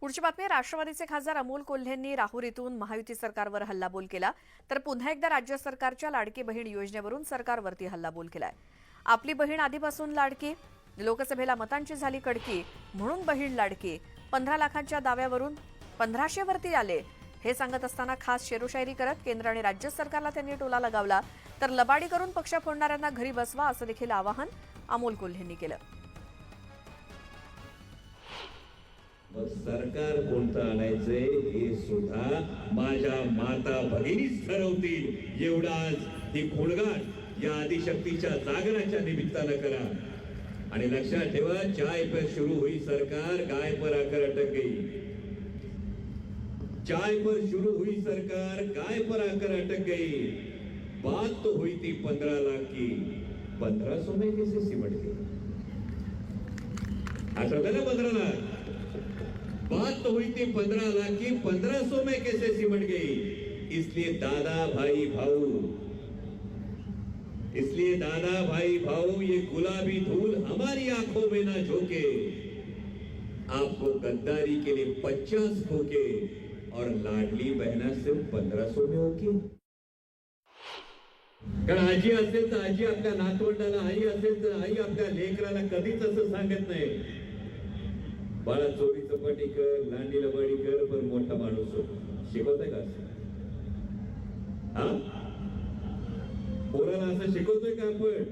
पुढची बातमी राष्ट्रवादीचे खासदार अमोल कोल्हेंनी राहुरीतून महायुती सरकारवर हल्लाबोल केला. तर पुन्हा एकदा राज्य सरकारच्या लाडकी बहीण योजनेवरून सरकारवरती हल्लाबोल केलाय. आपली बहीण आधीपासून लाडकी लोकसभेला मतांची झाली कडकी म्हणून बहीण लाडकी. पंधरा लाखांच्या दाव्यावरून पंधराशेवरती आले. हे सांगत असताना खास शेरोशायरी करत केंद्र आणि राज्य सरकारला त्यांनी टोला लगावला. तर लबाडी करून पक्ष फोडणाऱ्यांना घरी बसवा असं देखील आवाहन अमोल कोल्हेंनी केलं. सरकार कोणतं आणायचंय हे सुद्धा माझ्या माता भगिनीच ठरवतील. एवढाच ही खोडगाट या आदिशक्तीच्या जागराच्या निमित्तानं करा. आणि लक्षात ठेवा चाय पर सुरू हुई सरकार गाय पर आकर अटक गई. चाय पर शुरू हुई सरकार गाय पर आकर अटक गई. बात तो हुई थी पंद्रह लाख की. पंद्रह सौ में कैसे सिमट गई? आठवतं ना पंद्रह लाख? बात तो हुई थी पंद्रह लाख की, पंद्रह सौ में कैसे सिमट गई? इसलिए दादा भाई भाऊ। इसलिए दादा भाई भाऊ, ये गुलाबी धूल हमारी आँखों में ना झोंके। आपको गद्दारी के लिए पचास होके और लाडली बहना सिर्फ़ पंद्रह सौ में होके आजी असेल तर आजी आपल्या नातवंडाला, आई असेल तर आई आपल्या लेकराला कधीच असं सांगत नाही. बाळा चोरी चपाटी कर लांडी लबाडी कर पण मोठा माणूस हो. का हा? पोराला असं शिकवतोय का आपण?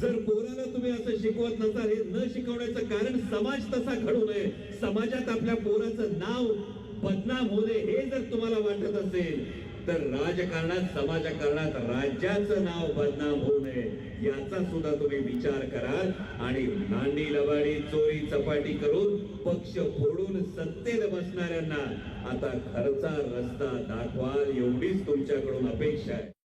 जर पोराला तुम्ही असं शिकवत नसाल हे न शिकवण्याचं कारण समाज तसा घडू नये. समाजात आपल्या पोराचं नाव बदनाम होणे हे जर तुम्हाला वाटत असेल तर राजकारणात समाजकारणात राज्याचं नाव बदनाम होऊ नये याचा सुद्धा तुम्ही विचार कराल आणि नांडी लबाडी चोरी चपाटी करून पक्ष फोडून सत्तेत बसणाऱ्यांना आता खरचा रस्ता दाखवाल एवढीच तुमच्याकडून अपेक्षा आहे.